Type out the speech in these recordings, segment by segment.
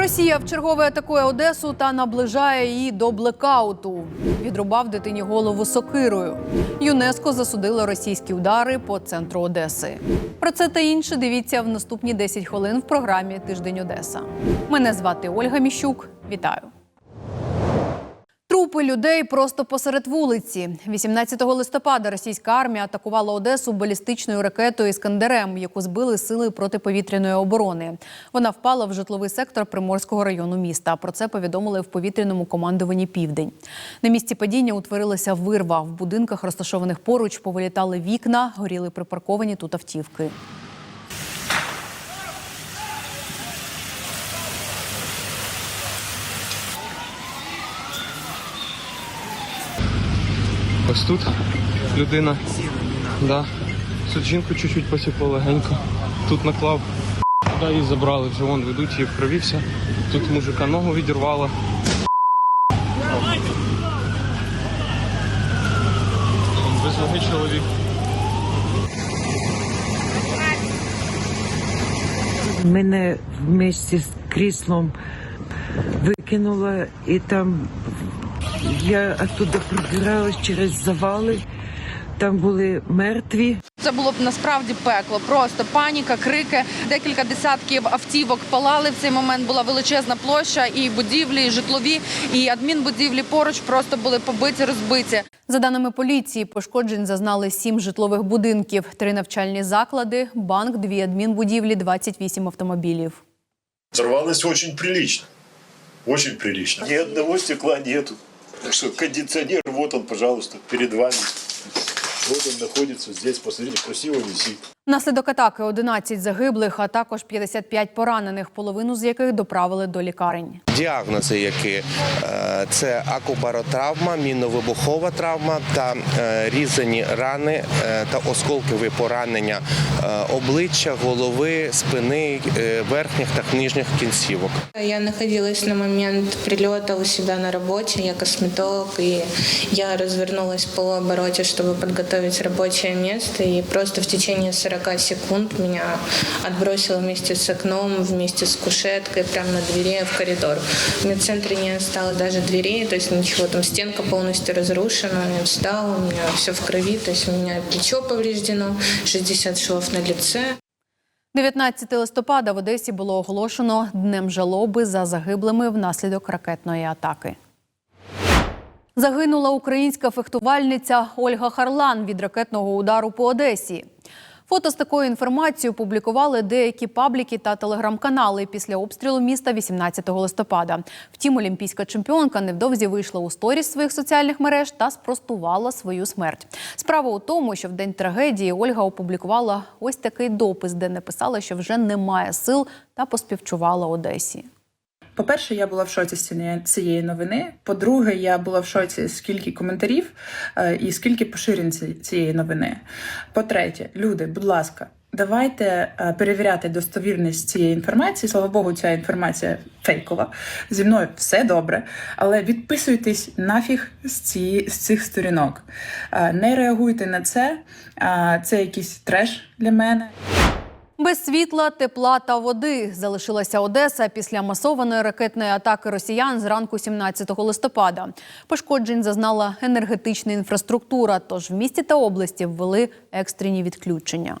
Росія вчергове атакує Одесу та наближає її до блекауту. Відрубав дитині голову сокирою. ЮНЕСКО засудило російські удари по центру Одеси. Про це та інше дивіться в наступні 10 хвилин в програмі Тиждень Одеса. Мене звати Ольга Міщук. Вітаю. Трупи людей просто посеред вулиці. 18 листопада російська армія атакувала Одесу балістичною ракетою Іскандерем, яку збили сили протиповітряної оборони. Вона впала в житловий сектор Приморського району міста. Про це повідомили в повітряному командуванні Південь. На місці падіння утворилася вирва. В будинках, розташованих поруч, повилітали вікна, горіли припарковані тут автівки. Ось тут людина. Да. Тут жінку чуть-чуть посіпав легенько. Тут наклав. Да, її забрали, вже вон ведуть її в. Тут мужика ногу відірвало. Вон Без ноги чоловік. Мене вместе з кріслом викинуло, і там я оттуда пробиралась через завали. Там були мертві. Це було б насправді пекло. Просто паніка, крики. Декілька десятків автівок палали. В цей момент була величезна площа, і будівлі, і житлові, і адмінбудівлі поруч просто були побиті, розбиті. За даними поліції, пошкоджень зазнали сім житлових будинків, три навчальні заклади, банк, дві адмінбудівлі, 28 автомобілів. Взорвалось очень прилично. Очень прилично. Ни одного стекла нету. Так что кондиционер, вот он, пожалуйста, перед вами. Вот он находится здесь, посмотрите, красиво висит. Внаслідок атаки 11 загиблих, а також 55 поранених, половину з яких доправили до лікарень. Діагнози, які е, це акубаротравма, мінно-вибухова травма та е, різані рани е, та осколкові поранення обличчя, голови, спини, верхніх та нижніх кінцівок. Я находилась на момент прилета у себя на работе, я косметолог, и я развернулась в полуобороте, чтобы подготовить рабочее место, и просто в течение 40 секунд меня отбросило вместе с окном, вместе с кушеткой, прямо на двери в коридор. В медцентре не осталось даже дверей, то есть ничего, там стенка полностью разрушена, я встала, у меня все в крови, то есть у меня плечо повреждено, 60 швов на лице. 19 листопада в Одесі було оголошено днем жалоби за загиблими внаслідок ракетної атаки. Загинула українська фехтувальниця Ольга Харлан від ракетного удару по Одесі. Фото з такою інформацією публікували деякі пабліки та телеграм-канали після обстрілу міста 18 листопада. Втім, олімпійська чемпіонка невдовзі вийшла у сторіс своїх соціальних мереж та спростувала свою смерть. Справа у тому, що в день трагедії Ольга опублікувала ось такий допис, де написала, що вже немає сил та поспівчувала Одесі. По-перше, я була в шоці з цієї- новини. По-друге, я була в шоці скільки коментарів е, і скільки поширень цієї новини. По-третє, люди, будь ласка, давайте е, перевіряти достовірність цієї інформації. Слава Богу, ця інформація фейкова. Зі мною все добре, але відписуйтесь нафіг з, ці, з цих сторінок. Е, Не реагуйте на це. Це якийсь треш для мене. Без світла, тепла та води залишилася Одеса після масованої ракетної атаки росіян зранку 17 листопада. Пошкоджень зазнала енергетична інфраструктура, тож в місті та області ввели екстрені відключення.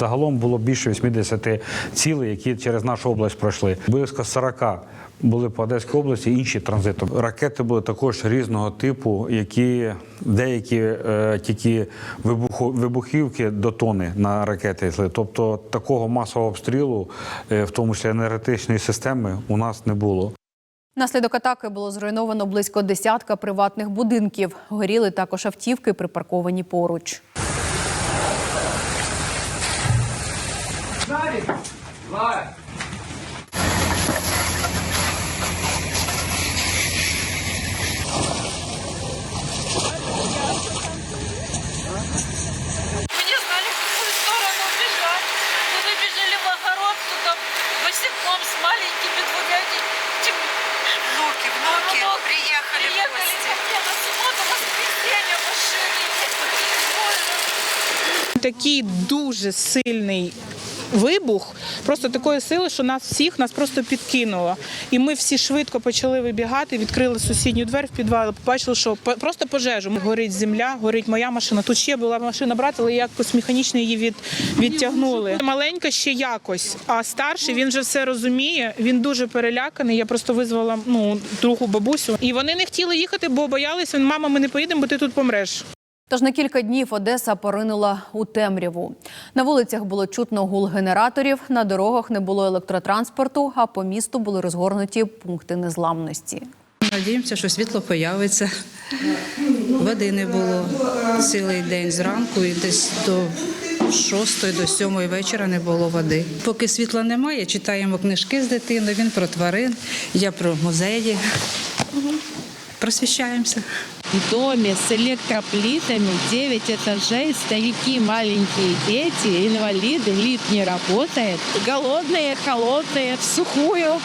Загалом було більше 80 цілей, які через нашу область пройшли. Близько 40 були по Одеській області, інші транзитом. Ракети були також різного типу, які деякі е, тільки вибуху, вибухівки до тони на ракети йшли. Тобто такого масового обстрілу, е, в тому числі енергетичної системи, у нас не було. Внаслідок атаки було зруйновано близько десятка приватних будинків. Горіли також автівки, припарковані поруч. Туда босиком с маленькими двумя детьми. Внуки, внуки, приехали, приехали ко мне на субботу, воскресенье машины. Такий дуже сильний вибух просто такої сили, що нас всіх нас просто підкинуло. І ми всі швидко почали вибігати, відкрили сусідню двері в підвал, побачили, що просто пожежу. Горить земля, горить моя машина. Тут ще була машина брат, але якось механічно її від, відтягнули. Маленька ще якось, а старший він вже все розуміє. Він дуже переляканий. Я просто визвала ну другу бабусю, і вони не хотіли їхати, бо боялися. Мама, ми не поїдемо, бо ти тут помреш. Тож на кілька днів Одеса поринула у темряву. На вулицях було чутно гул генераторів, на дорогах не було електротранспорту, а по місту були розгорнуті пункти незламності. Надіємося, що світло появиться. Води не було цілий день зранку і десь до шостої, до сьомої вечора не було води. Поки світла немає, читаємо книжки з дитиною, він про тварин, я про музеї. Просвіщаємося. В доме с электроплитами 9 этажей, старики, маленькие дети, инвалиды, лифт не работает. Голодные, холодные, в сухую.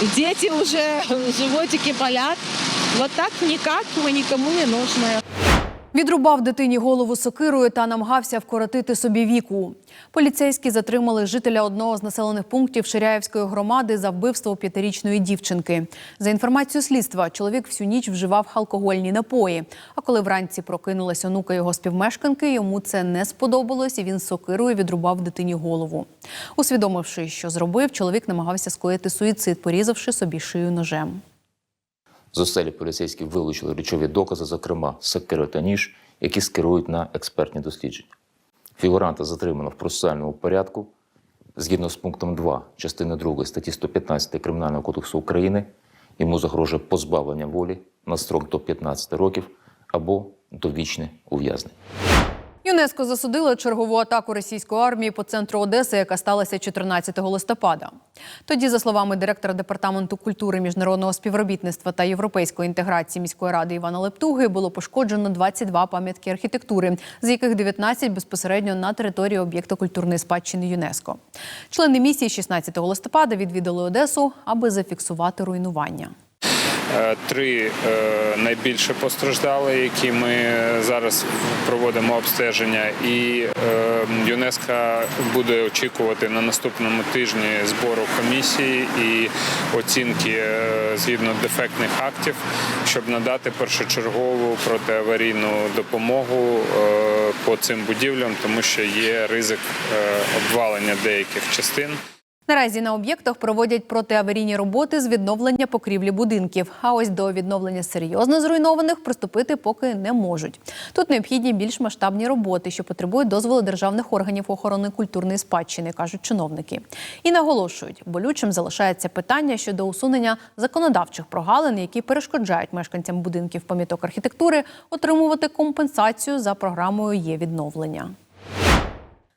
И дети уже животики болят. Вот так никак мы никому не нужны. Відрубав дитині голову сокирою та намагався вкоротити собі віку. Поліцейські затримали жителя одного з населених пунктів Ширяївської громади за вбивство п'ятирічної дівчинки. За інформацією слідства, чоловік всю ніч вживав алкогольні напої. А коли вранці прокинулась онука його співмешканки, йому це не сподобалось, і він сокирою відрубав дитині голову. Усвідомивши, що зробив, чоловік намагався скоїти суїцид, порізавши собі шию ножем. З поліцейські вилучили речові докази, зокрема сокири та ніж, які скерують на експертні дослідження. Фігуранта затримано в процесуальному порядку згідно з пунктом 2 частини 2 статті 115 Кримінального кодексу України. Йому загрожує позбавлення волі на строк до 15 років або довічне ув'язнення. ЮНЕСКО засудило чергову атаку російської армії по центру Одеси, яка сталася 14 листопада. Тоді, за словами директора департаменту культури, міжнародного співробітництва та європейської інтеграції міської ради Івана Лептуги, було пошкоджено 22 пам'ятки архітектури, з яких 19 безпосередньо на території об'єкта культурної спадщини ЮНЕСКО. Члени місії 16 листопада відвідали Одесу, аби зафіксувати руйнування. Е, Три е, найбільше постраждали, які ми зараз проводимо обстеження, і е, ЮНЕСКО буде очікувати на наступному тижні збору комісії і оцінки згідно дефектних актів, щоб надати першочергову протиаварійну допомогу по цим будівлям, тому що є ризик обвалення деяких частин. Наразі на об'єктах проводять протиаварійні роботи з відновлення покрівлі будинків. А ось до відновлення серйозно зруйнованих приступити поки не можуть. Тут необхідні більш масштабні роботи, що потребують дозволу державних органів охорони культурної спадщини, кажуть чиновники. І наголошують, болючим залишається питання щодо усунення законодавчих прогалин, які перешкоджають мешканцям будинків пам'яток архітектури отримувати компенсацію за програмою є відновлення.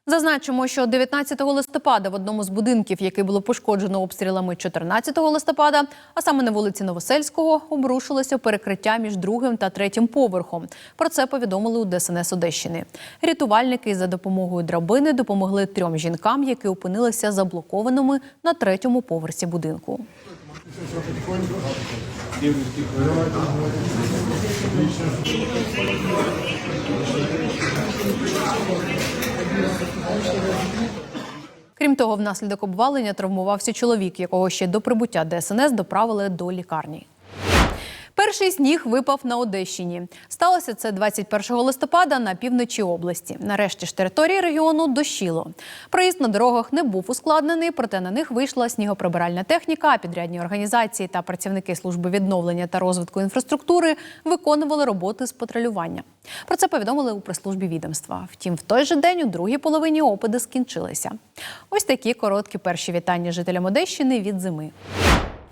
Зазначимо, що 19 листопада в одному з будинків, який було пошкоджено обстрілами 14 листопада, а саме на вулиці Новосельського, обрушилося перекриття між другим та третім поверхом. Про це повідомили у ДСНС Одещини. Рятувальники за допомогою драбини допомогли трьом жінкам, які опинилися заблокованими на третьому поверсі будинку. Крім того, внаслідок обвалення травмувався чоловік, якого ще до прибуття ДСНС доправили до лікарні. Перший сніг випав на Одещині. Сталося це 21 листопада на півночі області. Нарешті ж території регіону дощило. Проїзд на дорогах не був ускладнений, проте на них вийшла снігоприбиральна техніка. Підрядні організації та працівники служби відновлення та розвитку інфраструктури виконували роботи з патрулювання. Про це повідомили у прес-службі відомства. Втім, в той же день у другій половині опади скінчилися. Ось такі короткі перші вітання жителям Одещини від зими.